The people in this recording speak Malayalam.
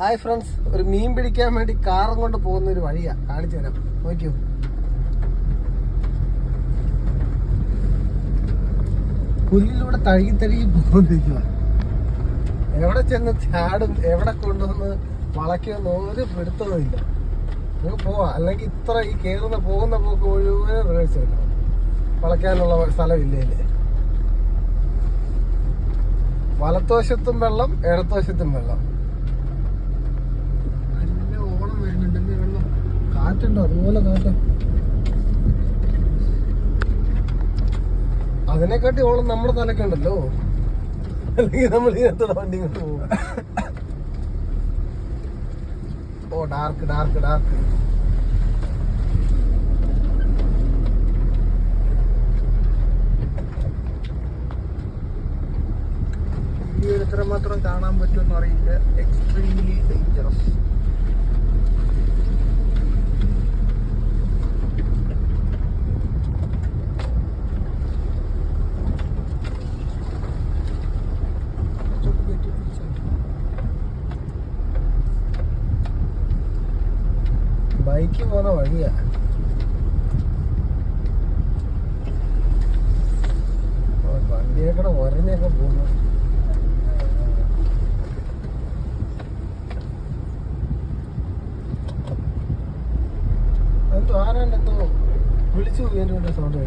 ഹായ് ഫ്രണ്ട്സ് ഒരു മീൻ പിടിക്കാൻ വേണ്ടി കാറും കൊണ്ട് പോകുന്ന ഒരു വഴിയാ. കാണിച്ചു തരാം. നോക്കിയോ? പുല്ലിലൂടെ തഴുകി തഴുകി പോകുന്നിരിക്കുക എവിടെ ചെന്ന് ചാടും എവിടെ കൊണ്ടുവന്ന് വളയ്ക്കുമെന്ന് ഒരു പിടുത്തതുമില്ല നമുക്ക് പോവാ. അല്ലെങ്കിൽ ഇത്ര ഈ കയറുന്ന പോകുന്ന പോക്ക് മുഴുവൻ റിവേഴ്സ് എടുക്കണം വളയ്ക്കാനുള്ള സ്ഥലമില്ലേ വലത്തുവശത്തും വെള്ളം ഇടത്തുവശത്തും വെള്ളം. കാറ്റുണ്ടോ അതുപോലെ കാറ്റ് അതിനെക്കാട്ടി ഓളം നമ്മുടെ തലക്കുണ്ടല്ലോ അല്ലെങ്കിൽ നമ്മൾ ഇതിനകത്തോടെ വണ്ടി കൊണ്ട് പോകും. ഓ ഡാർക്ക് ഡാർക്ക് ഡാർക്ക് എത്രമാത്രം കാണാൻ പറ്റുമെന്ന് അറിയില്ല. എക്സ്ട്രീംലി ബൈക്ക് പോകുന്ന വഴിയാ. വണ്ടിയൊക്കെ ഒരനെയൊക്കെ പോകുന്നു. എന്തോ വിളിച്ചു പോയി സൗണ്ട്